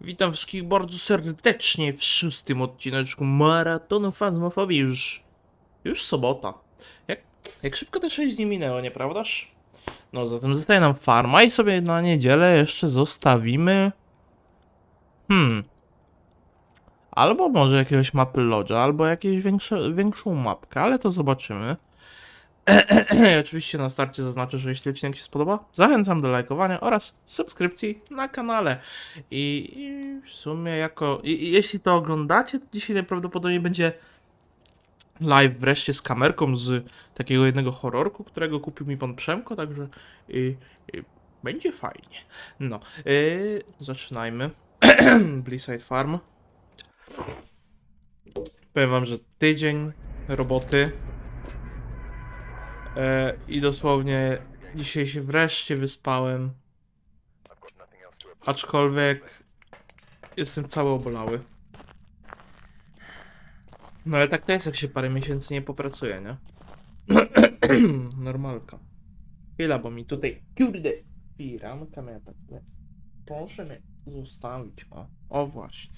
Witam wszystkich bardzo serdecznie w szóstym odcineczku Maratonu Fazmofobii. Już, już sobota. Jak, jak szybko te 6 dni minęło, nieprawdaż? No, zatem zostaje nam farma i sobie na niedzielę jeszcze zostawimy... Hmm... Albo może jakiegoś mapy lodge'a, albo jakąś większe, większą mapkę, ale to zobaczymy. Oczywiście na starcie zaznaczę, że jeśli odcinek się spodoba, zachęcam do lajkowania oraz subskrypcji na kanale. I, i w sumie jako. I, i jeśli to oglądacie, to dzisiaj najprawdopodobniej będzie live wreszcie z kamerką z takiego jednego horrorku, którego kupił mi pan Przemko, także i, i będzie fajnie. No, yy, zaczynajmy. Bliside Farm. Powiem wam, że tydzień roboty. E, I dosłownie dzisiaj się wreszcie wyspałem. Aczkolwiek jestem cały obolały. No ale tak to jest, jak się parę miesięcy nie popracuje, nie? Normalka. Chwila, bo mi tutaj, kurde, piramka mnie tak? Proszę mnie zostawić, o, o właśnie.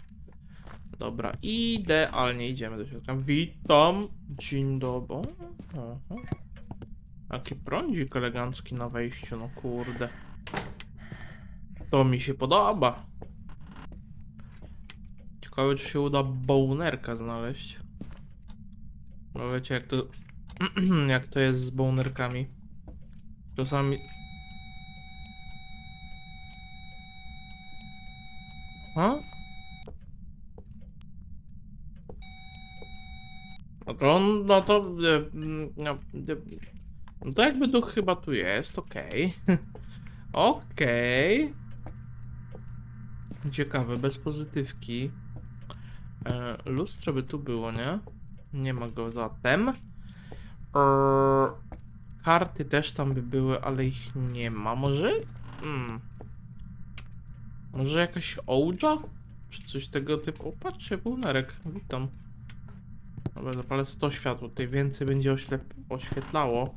Dobra, idealnie idziemy do środka. Witam, dzień dobry. Aha. Jaki prądzik elegancki na wejściu, no kurde. To mi się podoba. Ciekawe, czy się uda bonerka znaleźć. No wiecie, jak to... jak to jest z bonerkami. Czasami... A? No to, on- no to... No, e, no to jakby duch chyba tu jest, okej. Okej. Ciekawe, bez pozytywki. E, lustro by tu było, nie? Nie ma go zatem. E, karty też tam by były, ale ich nie ma. Może? Hmm. Może jakaś ołdża? Czy coś tego typu? Patrzcie, półnerek. Witam. Dobra, zapalę to światło. Tutaj więcej będzie oświetlało.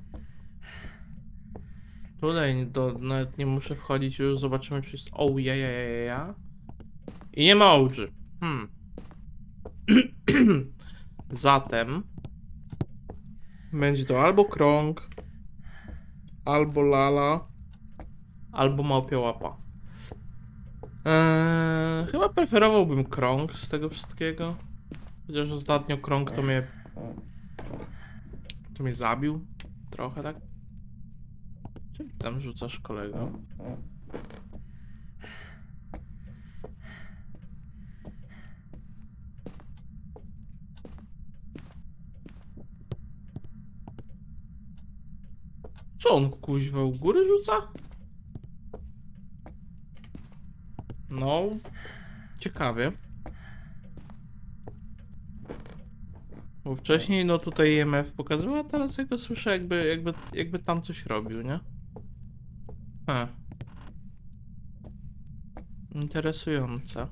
Tutaj do, nawet nie muszę wchodzić, już zobaczymy, czy jest. O, ja, ja, ja, ja. I nie ma OG. Hmm. Zatem będzie to albo krąg, albo lala, albo małpia łapa. Eee, chyba preferowałbym krąg z tego wszystkiego. Chociaż ostatnio krąg to mnie. to mnie zabił. Trochę tak. Tam rzucasz kolego? Co on kuźwa u góry rzuca? No, ciekawie. Bo wcześniej no tutaj IMF pokazywał, a teraz ja go słyszę jakby, jakby, jakby tam coś robił, nie? A. Interesujące.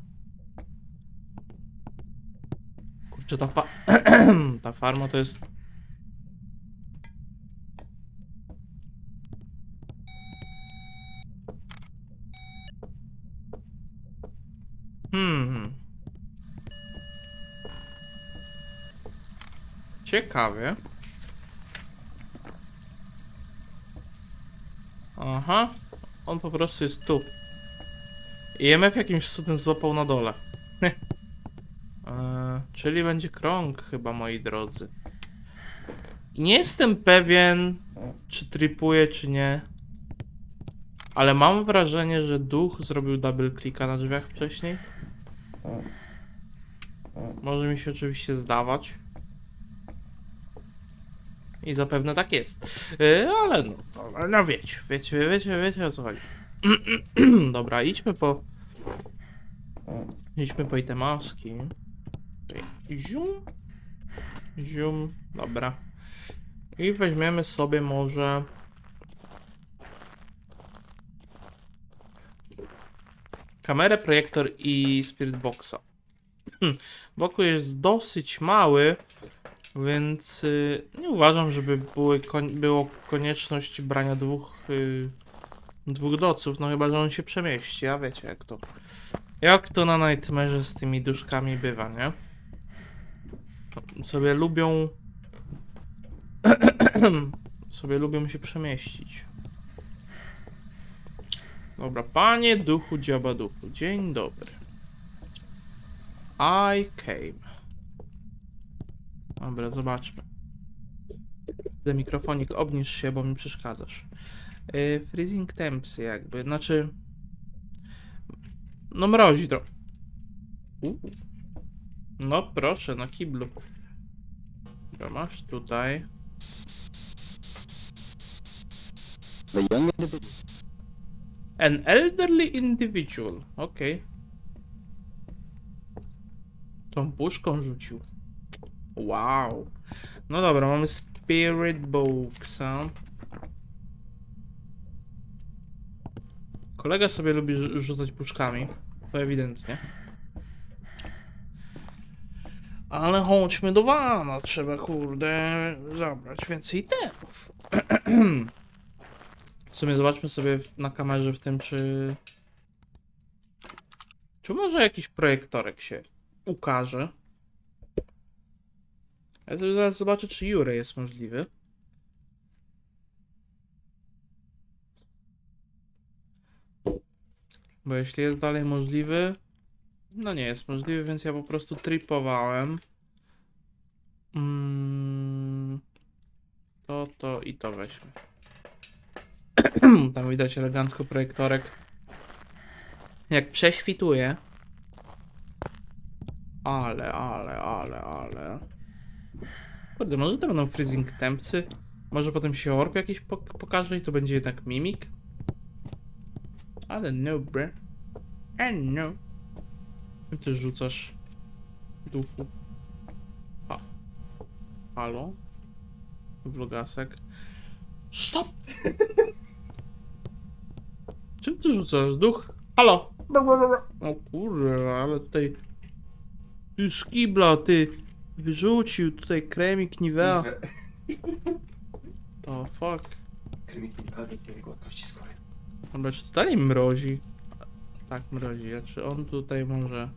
Kurczę, ta fa... ta farma to jest... Hmm. Ciekawie. Aha. On po prostu jest tu. IMF jakimś cudem złapał na dole. eee, czyli będzie krąg chyba, moi drodzy. Nie jestem pewien, czy tripuje, czy nie. Ale mam wrażenie, że duch zrobił double klika na drzwiach wcześniej. Może mi się oczywiście zdawać. I zapewne tak jest. Yy, ale no, no, no wiecie, wiecie, wiecie, wiecie o co chodzi. Dobra, idźmy po... Idźmy po itemaski. Tutaj Zium. Zium. Dobra. I weźmiemy sobie może... Kamerę, projektor i Spirit Boxa. Boku jest dosyć mały, więc y, nie uważam, żeby były było konieczność brania dwóch, y, dwóch doców, no chyba, że on się przemieści, a wiecie jak to Jak to na Nightmare z tymi duszkami bywa, nie? Sobie lubią... sobie lubią się przemieścić. Dobra, panie duchu dziaba duchu, dzień dobry. I came. Dobra, zobaczmy. Mikrofonik obniż się, bo mi przeszkadzasz. Yy, freezing temps jakby, znaczy... No mrozi trochę. No proszę, na kiblu. Dobra, masz tutaj. An elderly individual. Okej. Tą puszką rzucił. Wow. No dobra, mamy Spirit Boxa. Kolega sobie lubi rzu- rzucać puszkami. To ewidentnie. Ale chodźmy do wana. Trzeba, kurde, zabrać więcej temów. W sumie zobaczmy sobie na kamerze w tym, czy... Czy może jakiś projektorek się ukaże? Ja zaraz zobaczę, czy Jure jest możliwy. Bo jeśli jest dalej możliwy... No nie jest możliwy, więc ja po prostu tripowałem. Mm, to, to i to weźmy. Tam widać elegancko projektorek. Jak prześwituje. Ale, ale, ale, ale. Kurde, może to będą freezing tempsy? Może potem się orb jakiś pok pokaże i to będzie jednak mimik? I don't know, bro. I don't know. Czym ty rzucasz? Duchu. A. Halo? Vlogasek. Stop! Czym ty rzucasz? Duch? Halo! O kurde, ale tutaj... Ty z kibla, ty wyrzucił tutaj kremik Nivea. To fuck. Krymiki do twojej gładkości skóry. Dobra, czy dalej mrozi? Tak, mrozi. A czy on tutaj może...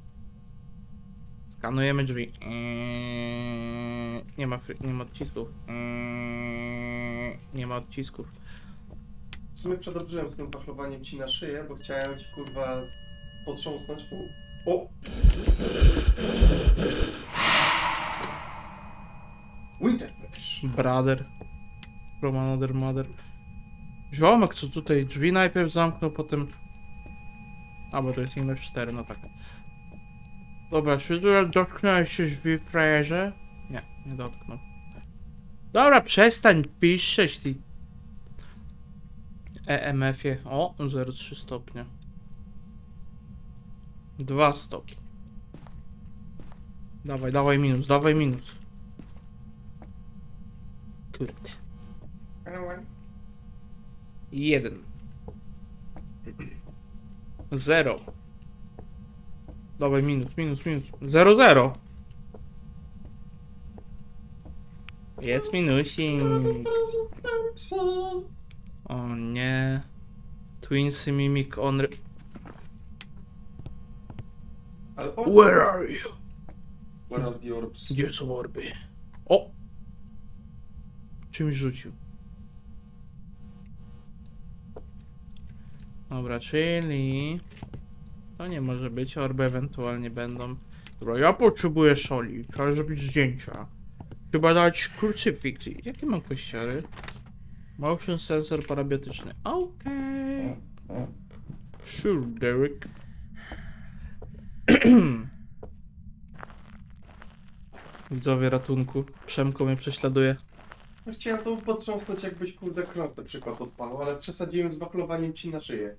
Skanujemy drzwi. Eee, Nie ma, nie ma odcisków. Eee, Nie ma odcisków. W sumie przedobrzyłem z tym pachlowaniem ci na szyję, bo chciałem ci kurwa potrząsnąć. O! Winterflash. Brother. From another mother. Ziomek, co tutaj drzwi najpierw zamknął, potem... A, bo to jest inne 4, no tak. Dobra, czy dotknąłeś się drzwi, frajerze? Nie, nie dotknął. Dobra, przestań piszczeć, ty... EMF-ie. O, 0,3 stopnia. 2 stopnie. Dawaj, dawaj minus, dawaj minus. Kurde. Jeden. Zero. Dawaj, minus, minus, minus. Zero, zero. Jest minusik. O nie. Twinsy mimic on... Where are you? Where are the orbs? Gdzie są orby? O! Czymś rzucił. Dobra, czyli... To nie może być, orby ewentualnie będą. Dobra, ja potrzebuję soli, trzeba zrobić zdjęcia. Trzeba dać krucyfiks. Jakie mam kościory? Motion sensor parabiotyczny. Okej. Sure, Derek. Widzowie ratunku. Przemko mnie prześladuje. No, chciałem to potrząsnąć jakbyś kurde krąg na przykład odpalał, ale przesadziłem z wachlowaniem ci na szyję.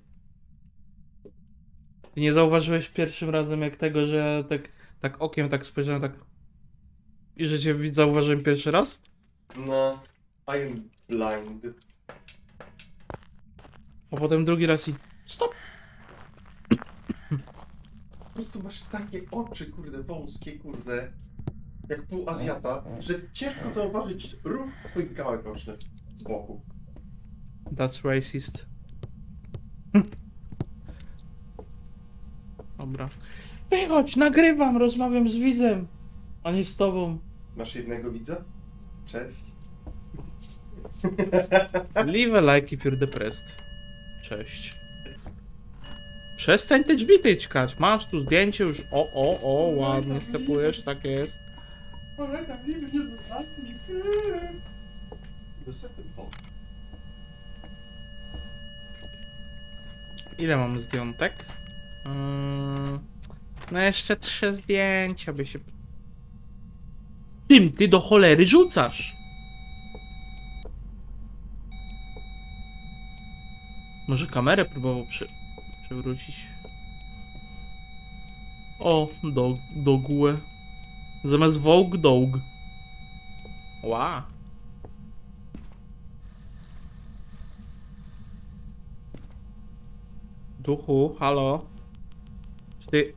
Ty nie zauważyłeś pierwszym razem jak tego, że ja tak, tak okiem tak spojrzałem tak... I że cię widz zauważyłem pierwszy raz? No, I am blind. A potem drugi raz i... Stop! Po prostu masz takie oczy, kurde, wąskie, kurde, jak pół Azjata, że ciężko zauważyć ruch twoich gałek ocznych z boku. That's racist. Dobra. Wychodź, nagrywam, rozmawiam z widzem, a nie z tobą. Masz jednego widza? Cześć. Leave a like if you're depressed. Cześć. Przestań te drzwi tyczkać. Masz tu zdjęcie już. O, o, o, ładnie stepujesz, tak jest. Ale tam nie będzie dostatni. Dostatni. Ile mam zdjątek? Mm, no jeszcze trzy zdjęcia by się... Tym ty do cholery rzucasz! Może kamerę próbował przy... przewrócić? O, do, do gółę. Zamiast Vogue, dog. Ła. Duchu, halo? Czy ty...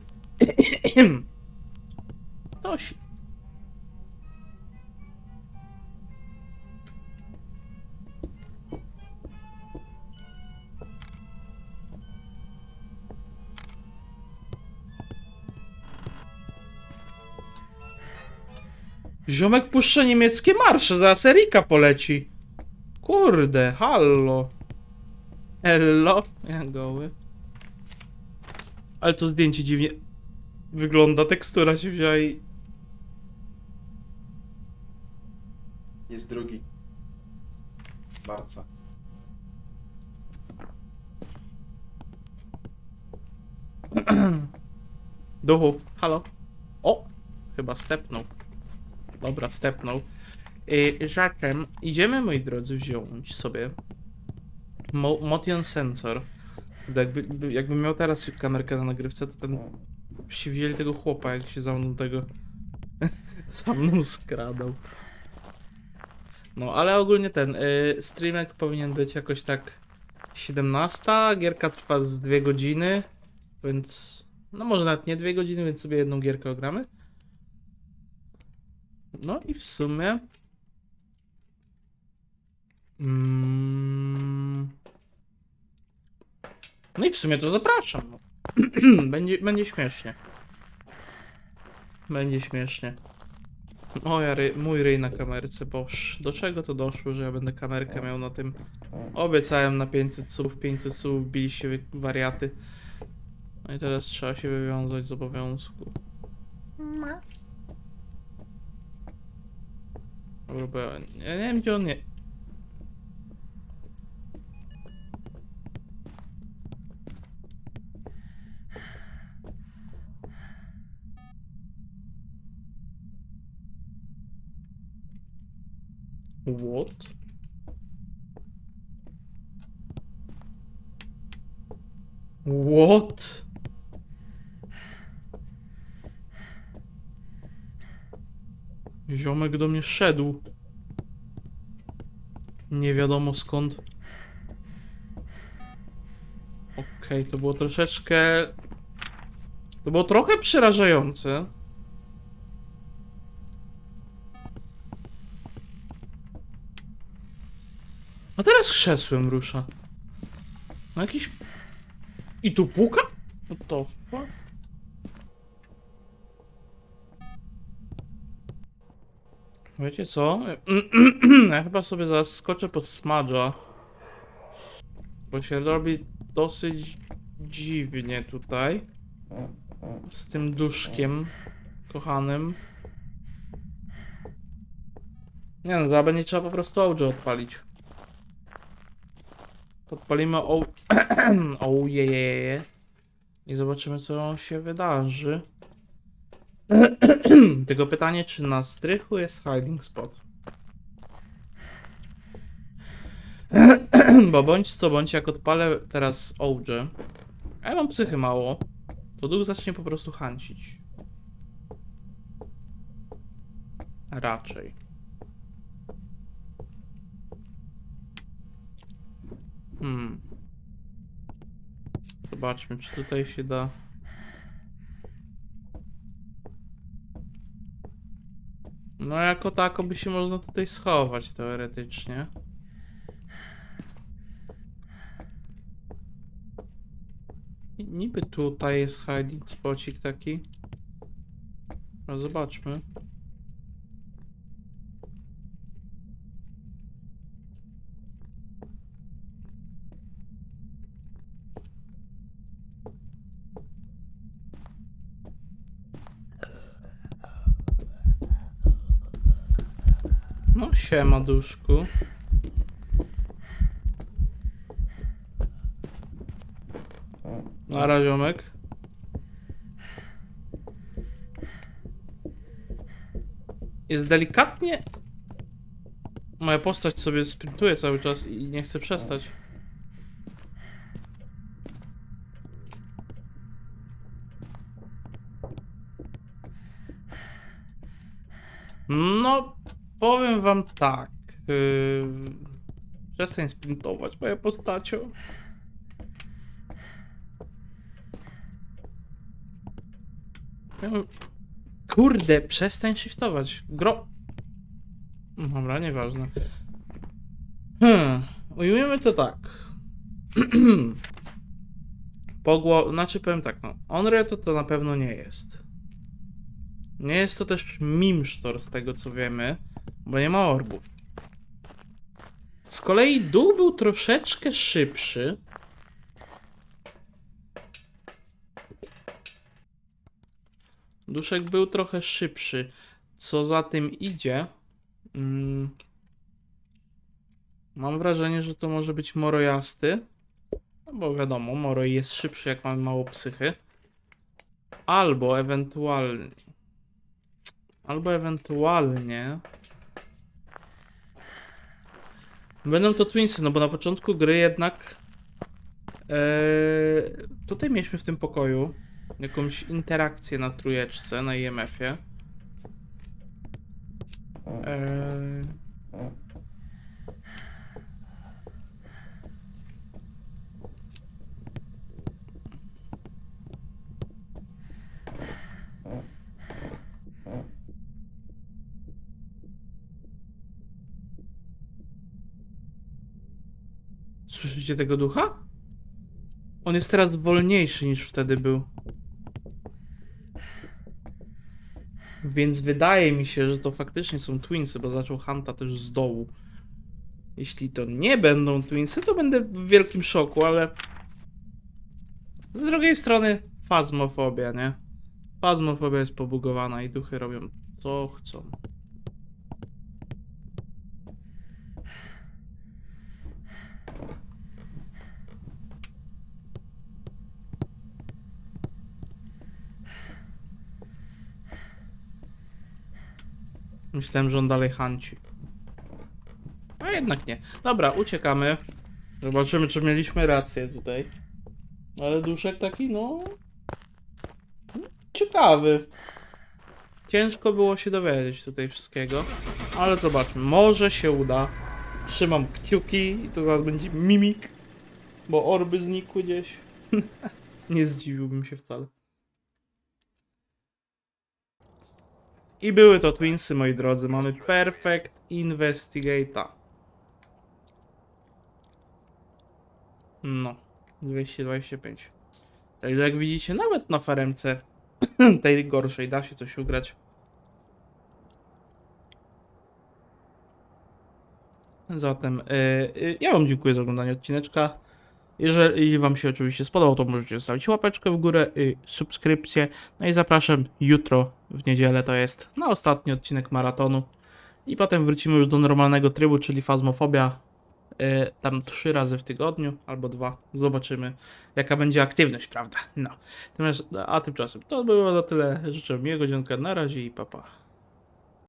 Ktoś... Ziomek puszcza niemieckie marsze, zaraz Erika poleci. Kurde, hallo. Ello. Ja goły. Ale to zdjęcie dziwnie wygląda, tekstura się wzięła i... Jest drugi. Marca. Duchu, halo. O! Chyba stepnął. Dobra, stepnął. Yy, zatem idziemy, moi drodzy, wziąć sobie Mo Motion Sensor. Jakby, by- jakbym miał teraz kamerkę na nagrywce, to ten się wzięli tego chłopa, jak się za mną tego za mną skradał. No, ale ogólnie ten y, streamek powinien być jakoś tak 17, gierka trwa z 2 godziny, więc no może nawet nie 2 godziny, więc sobie jedną gierkę ogramy. No i w sumie mm, no i w sumie to zapraszam. Będzie, będzie śmiesznie. Będzie śmiesznie. Moja ry, mój ryj na kamerce, boż. Do czego to doszło, że ja będę kamerkę miał na tym? Obiecałem na 500 słów, 500 słów, bili się wariaty. No i teraz trzeba się wywiązać z obowiązku. Dobra, bo ja ja nie wiem gdzie on nie... What? What? Ziomek do mnie szedł. Nie wiadomo skąd. Okej, to było troszeczkę... To było trochę przerażające. A teraz krzesłem rusza. No jakiś... I tu puka? What the Wiecie co? Ja chyba sobie zaraz skoczę pod smadża. Bo się robi dosyć dziwnie tutaj. Z tym duszkiem kochanym. Nie no, za będzie trzeba po prostu audio odpalić. Podpalimy o... Ojejeje. I zobaczymy co się wydarzy. Tylko pytanie, czy na strychu jest hiding spot? Bo bądź co bądź, jak odpalę teraz Ouija, a ja mam psychy mało, to duch zacznie po prostu hancić. Raczej. Hmm. Zobaczmy, czy tutaj się da. No jako tako by się można tutaj schować teoretycznie. niby tutaj jest hiding spocik taki. No zobaczmy. No siema duszku. Nara ziomek. Jest delikatnie... Moja postać sobie sprintuje cały czas i nie chce przestać. No, powiem wam tak. Yy... Przestań sprintować, moja postacią. Kurde, przestań shiftować. Gro... Dobra, nieważne. Hmm, ujmujemy to tak. Pogło... Znaczy powiem tak, no. Onre to to na pewno nie jest. Nie jest to też Mimsztor z tego co wiemy, bo nie ma orbów. Z kolei dół był troszeczkę szybszy. Duszek był trochę szybszy. Co za tym idzie? Mm, mam wrażenie, że to może być Morojasty. No bo wiadomo, Moroj jest szybszy jak mamy mało psychy. Albo ewentualnie. Albo ewentualnie. Będą to Twinsy, no bo na początku gry jednak. Eee, tutaj mieliśmy w tym pokoju jakąś interakcję na trójeczce, na IMF-ie. Eee... Słyszycie tego ducha? On jest teraz wolniejszy niż wtedy był. Więc wydaje mi się, że to faktycznie są Twinsy, bo zaczął Hanta też z dołu. Jeśli to nie będą Twinsy, to będę w wielkim szoku, ale z drugiej strony fazmofobia, nie? Fazmofobia jest pobugowana i duchy robią co chcą. Myślałem, że on dalej hanci. A jednak nie. Dobra, uciekamy. Zobaczymy, czy mieliśmy rację tutaj. Ale duszek taki, no... Ciekawy. Ciężko było się dowiedzieć tutaj wszystkiego. Ale zobaczmy, może się uda. Trzymam kciuki i to zaraz będzie mimik. Bo orby znikły gdzieś. nie zdziwiłbym się wcale. I były to Twinsy, moi drodzy. Mamy Perfect Investigator. No, 225. Także jak widzicie, nawet na faremce tej gorszej da się coś ugrać. Zatem yy, ja wam dziękuję za oglądanie odcineczka. Jeżeli wam się oczywiście spodobał, to możecie zostawić łapeczkę w górę i subskrypcję. No i zapraszam jutro w niedzielę to jest na ostatni odcinek maratonu. I potem wrócimy już do normalnego trybu, czyli fazmofobia. Yy, tam trzy razy w tygodniu albo dwa. Zobaczymy, jaka będzie aktywność, prawda? No. A tymczasem to było na tyle. Życzę miłego dzionka. Na razie i papa. Pa.